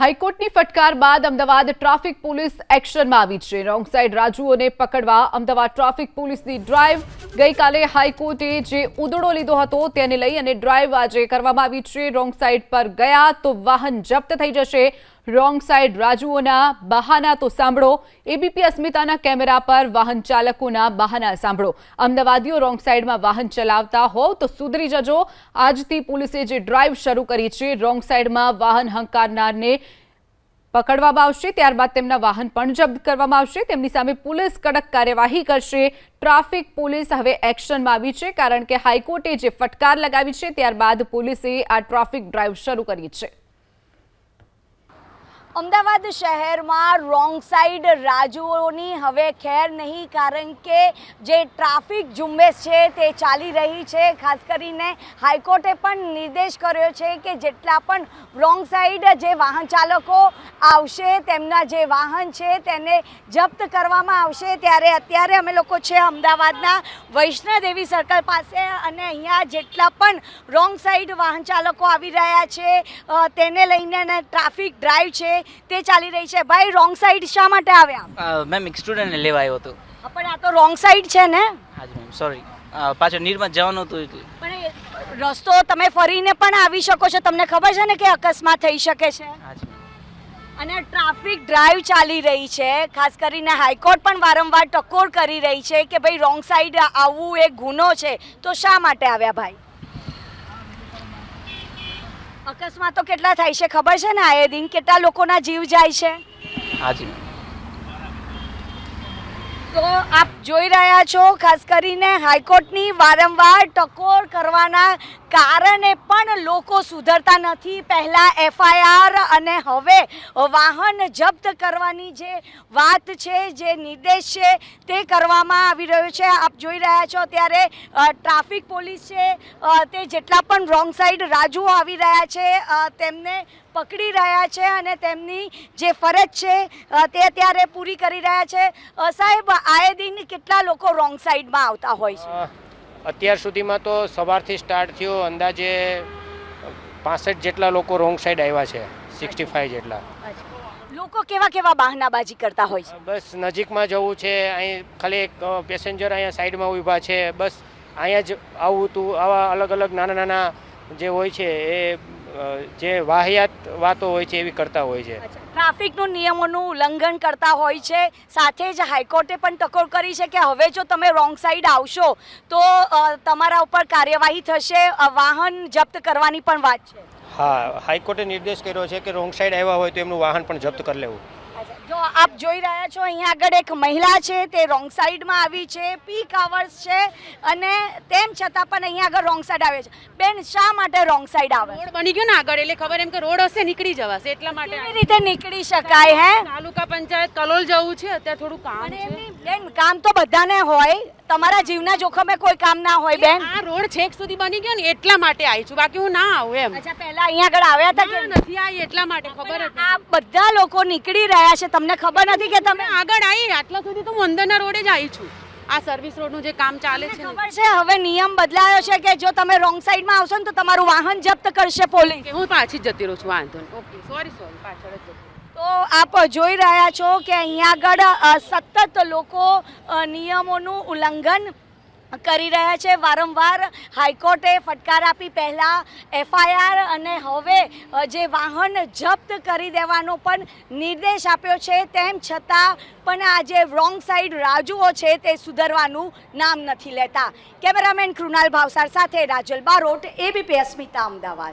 હાઈકોર્ટની ફટકાર બાદ Ahmedabad traffic police એક્શનમાં આવી છે. રોંગ સાઈડ રાજુઓને પકડવા અમદાવાદ ટ્રાફિક પોલીસની ડ્રાઈવ ગઈકાલે હાઈકોર્ટે જે ઉદડો લીધો હતો તેને લઈ અને ડ્રાઈવ આજે કરવામાં આવી છે. રોંગ સાઈડ પર ગયા તો વાહન જપ્ત થઈ જશે. રોંગ સાઈડ રાજુઓના બહાના તો સાંભળો. એબીપી અસ્મિતાના કેમેરા પર વાહન ચાલકોના બહાના સાંભળો. અમદાવાદીઓ રોંગ સાઈડમાં વાહન ચલાવતા હોવ તો સુધરી જજો. આજથી પોલીસે જે ડ્રાઈવ શરૂ કરી છે, રોંગ સાઈડમાં વાહન હંકારનારને પકડવામાં આવશે, ત્યારબાદ તેમના વાહન પણ જપ્ત કરવામાં આવશે. તેમની સામે પોલીસ કડક કાર્યવાહી કરશે. ટ્રાફિક પોલીસ હવે એક્શનમાં આવી છે, કારણ કે હાઈકોર્ટે જે ફટકાર લગાવી છે, ત્યારબાદ પોલીસે આ ટ્રાફિક ડ્રાઈવ શરૂ કરી છે. અમદાવાદ શહેરમાં રોંગ સાઈડ રાજુઓની હવે ખેર નહીં, કારણ કે જે ટ્રાફિક ઝુંબેશ છે તે ચાલી રહી છે. ખાસ કરીને હાઈકોર્ટે પણ નિર્દેશ કર્યો છે કે જેટલા પણ રોંગ સાઈડ જે વાહન ચાલકો આવશે, તેમના જે વાહન છે તેને જપ્ત કરવામાં આવશે. ત્યારે અત્યારે અમે લોકો છે અમદાવાદના વૈષ્ણોદેવી સર્કલ પાસે અને અહીંયા જેટલા પણ રોંગ સાઈડ વાહન ચાલકો આવી રહ્યા છે તેને લઈને ટ્રાફિક ડ્રાઈવ છે તે ચાલી રહી છે. ભાઈ રોંગ સાઈડ શા માટે આવ્યા? મેમ એક સ્ટુડન્ટને લેવા આવ્યો હતો. પણ આ તો રોંગ સાઈડ છે ને? હાજી મેમ સોરી પાછો નીરમાં જવાનું હતું એટલે. પણ રસ્તો તમે ફરીને પણ આવી શકો છો. તમને ખબર છે ને કે અકસ્માત થઈ શકે છે? હાજી અને ટ્રાફિક ડ્રાઈવ ચાલી રહી છે. ખાસ કરીને હાઈકોર્ટ પણ વારંવાર ટકોર કરી રહી છે કે ભાઈ રોંગ સાઈડ આવવું એ ગુનો છે. તો શા માટે આવ્યા ભાઈ? અકસ્માતો કેટલા થાય છે? ખબર છે ને આયે દિન કેટલા લોકોના જીવ જાય છે? હાજી. તો આપ જોઈ રહ્યા છો, ખાસ કરીને હાઈકોર્ટની વારંવાર ટકોર કરવાના કારણે પણ લોકો સુધરતા નથી. પહેલાં એફઆઈઆર અને હવે વાહન જપ્ત કરવાની જે વાત છે, જે નિર્દેશ છે, તે કરવામાં આવી રહ્યો છે. આપ જોઈ રહ્યા છો ત્યારે ટ્રાફિક પોલીસ છે તે જેટલા પણ રોંગ સાઈડ રાજુઓ આવી રહ્યા છે તેમને પકડી રહ્યા છે અને તેમની જે ફરજ છે તે અત્યારે પૂરી કરી રહ્યા છે. સાહેબ આએ દિન કેટલા લોકો રોંગ સાઈડમાં આવતા હોય છે? અત્યાર સુધીમાં તો સવારથી સ્ટાર્ટ થયો અંદાજે પાસઠ જેટલા લોકો રોંગ સાઈડ આવ્યા છે સિક્સટી ફાઈવ જેટલા. લોકો કેવા કેવા બહાનાબાજી કરતા હોય છે? બસ નજીકમાં જવું છે અહીં ખાલી એક પેસેન્જર અહીંયા સાઈડમાં ઊભા છે બસ અહીંયા જ આવું હતું આવા અલગ અલગ નાના નાના જે હોય છે એ જે વાહિયાત વાતો હોય છે એવી કરતા હોય છે. ટ્રાફિકનું નિયમોનું ઉલ્લંઘન કરતા હોય છે. સાથે જ હાઈકોર્ટે પણ ટકોર કરી છે કે હવે જો તમે રોંગ સાઈડ આવશો તો તમારા ઉપર કાર્યવાહી થશે વાહન જપ્ત કરવાની પણ વાત છે. હા હાઈકોર્ટે નિર્દેશ કર્યો છે કે રોંગ સાઈડ આવ્યા હોય તો એમનું વાહન પણ જપ્ત કરી લેવું. જો આપ જોઈ રહ્યા છો અહીંયા આગળ એક મહિલા છે તે રોંગ સાઈડમાં આવી છે પીક આવર્સ છે અને તેમ છતાં પણ અહીંયા આગળ રોંગ સાઈડ આવે છે. બેન શા માટે રોંગ સાઈડ આવે? રોડ બની ગયો ને આગળ એટલે ખબર એમ કે રોડ હશે નીકળી જવાશે એટલા માટે કેવી રીતે નીકળી શકાય હે? તાલુકા પંચાયત કલોલ જવું છે અત્યારે થોડું કામ છે. બેન કામ તો બધાને હોય. તમારા જીવના જોખમે કોઈ કામ ના હોય બેન. આ રોડ છેક સુધી બની ગયો ને એટલા માટે આવી છું. બાકી હું ના આવું એમ. અચ્છા પહેલા અહીંયા આગળ આવ્યા હતા કે? નથી આવી એટલા માટે ખબર હતી આ બધા લોકો નીકળી રહ્યા છે. તમને ખબર નથી કે તમે આગળ આવી આટલા સુધી તો હું અંદરના રોડે જ આવી છું. આ સર્વિસ રોડનું જે કામ ચાલે છે ખબર છે હવે નિયમ બદલાયો છે કે જો તમે રોંગ સાઈડમાં આવશો ને તો તમારું વાહન જપ્ત કરશે પોલીસ. હું પાછી જ જતી રહું છું વાંધો ઓકે સોરી સોરી પાછળ જ. તો આપ જોઈ રહ્યા છો કે અહીંયા આગળ સતત લોકો નિયમોનું ઉલ્લંઘન કરી રહ્યા છે. વારંવાર હાઈકોર્ટે ફટકાર આપી પહેલાં એફઆઈઆર અને હવે જે વાહન જપ્ત કરી દેવાનો પણ નિર્દેશ આપ્યો છે. તેમ છતાં પણ આ જે રોંગ સાઈડ રાજુઓ છે તે સુધરવાનું નામ નથી લેતા. કેમેરામેન કૃણાલ ભાવસાર સાથે રાજલ બારોટ એબીપી અસ્મિતા અમદાવાદ.